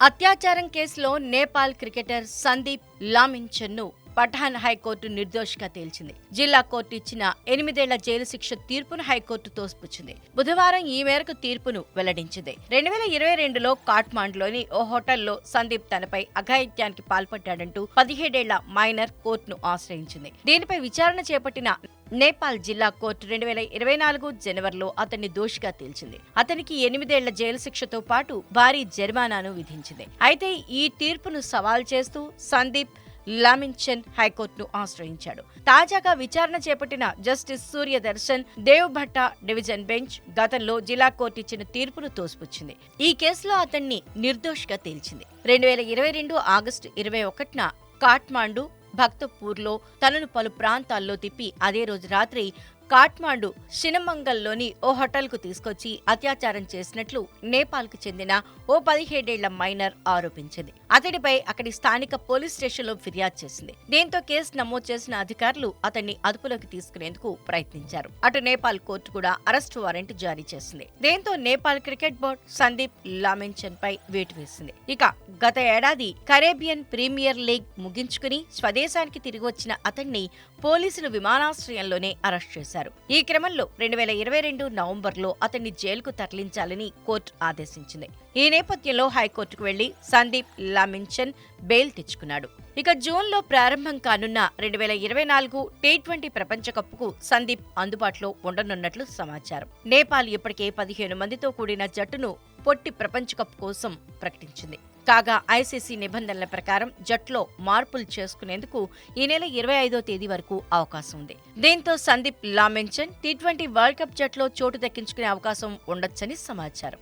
అత్యాచారం కేసులో నేపాల్ క్రికెటర్ సందీప్ లామించన్ను పఠాన్ హైకోర్టు నిర్దోషిగా తేల్చింది. జిల్లా కోర్టు ఇచ్చిన ఎనిమిదేళ్ళ జైలు శిక్ష తీర్పును హైకోర్టు తోసిపుచ్చింది. బుధవారం ఈ మేరకు తీర్పును వెల్లడించింది. రెండు వేల ఇరవై రెండులో కాట్మాండ్లోని ఓ హోటల్లో సందీప్ తనపై అఘాయిత్యానికి పాల్పడ్డాడంటూ పదిహేడేళ్ళ మైనర్ కోర్టును ఆశ్రయించింది. దీనిపై విచారణ చేపట్టిన నేపాల్ జిల్లా కోర్టు రెండు వేల ఇరవై నాలుగు జనవరిలో అతన్ని దోషిగా తేల్చింది. అతనికి ఎనిమిదేళ్ళ జైలు శిక్షతో పాటు భారీ జరిమానాను విధించింది. అయితే ఈ తీర్పును సవాల్ చేస్తూ సందీప్ లామిన్చెన్ హైకోర్టును ఆశ్రయించాడు. తాజాగా విచారణ చేపట్టిన justice Surya Darshan Dev Bhatta division bench గతంలో జిల్లా కోర్టు ఇచ్చిన తీర్పును తోసిపుచ్చింది. ఈ కేసులో అతన్ని నిర్దోషిగా తేల్చింది. రెండు వేల ఇరవై రెండు ఆగస్టు ఇరవై ఒకటిన కాట్మాండు భక్తపూర్లో తనను పలు ప్రాంతాల్లో తిప్పి అదే రోజు రాత్రి కాట్మాండు షినమంగల్లోని ఓ హోటల్కు తీసుకొచ్చి అత్యాచారం చేసినట్లు నేపాల్కు చెందిన ఓ పదిహేడేళ్ళ మైనర్ ఆరోపించింది. అతడిపై అక్కడి స్థానిక పోలీస్ స్టేషన్లో ఫిర్యాదు చేసింది. దీంతో కేసు నమోదు చేసిన అధికారులు అతన్ని అదుపులోకి తీసుకునేందుకు ప్రయత్నించారు. అటు నేపాల్ కోర్టు కూడా అరెస్టు వారెంట్ జారీ చేసింది. దీంతో నేపాల్ క్రికెట్ బోర్డు సందీప్ లామెన్చన్ పై వేటు వేసింది. ఇక గత ఏడాది కరేబియన్ ప్రీమియర్ లీగ్ ముగించుకుని స్వదేశానికి తిరిగి వచ్చిన అతన్ని పోలీసులు విమానాశ్రయంలోనే అరెస్ట్ చేశారు. ఈ క్రమంలో రెండు వేల ఇరవై రెండు నవంబర్లో అతన్ని జైలుకు తరలించాలని కోర్టు ఆదేశించింది. ఈ నేపథ్యంలో హైకోర్టుకు వెళ్ళి సందీప్ లామిన్చన్ బెయిల్ తెచ్చుకున్నాడు. ఇక జూన్లో ప్రారంభం కానున్న రెండు వేల ఇరవై నాలుగు టీ ట్వంటీ ప్రపంచ కప్కు సందీప్ అందుబాటులో ఉండనున్నట్లు సమాచారం. నేపాల్ ఇప్పటికే పదిహేను మందితో కూడిన జట్టును పొట్టి ప్రపంచ కప్ కోసం ప్రకటించింది. కాగా ఐసీసీ నిబంధనల ప్రకారం జట్లో మార్పులు చేసుకునేందుకు ఈ నెల ఇరవై ఐదో తేదీ వరకు అవకాశం ఉంది. దీంతో Sandeep Lamichhane T twenty World Cup జట్లో చోటు దక్కించుకునే అవకాశం ఉండొచ్చని సమాచారం.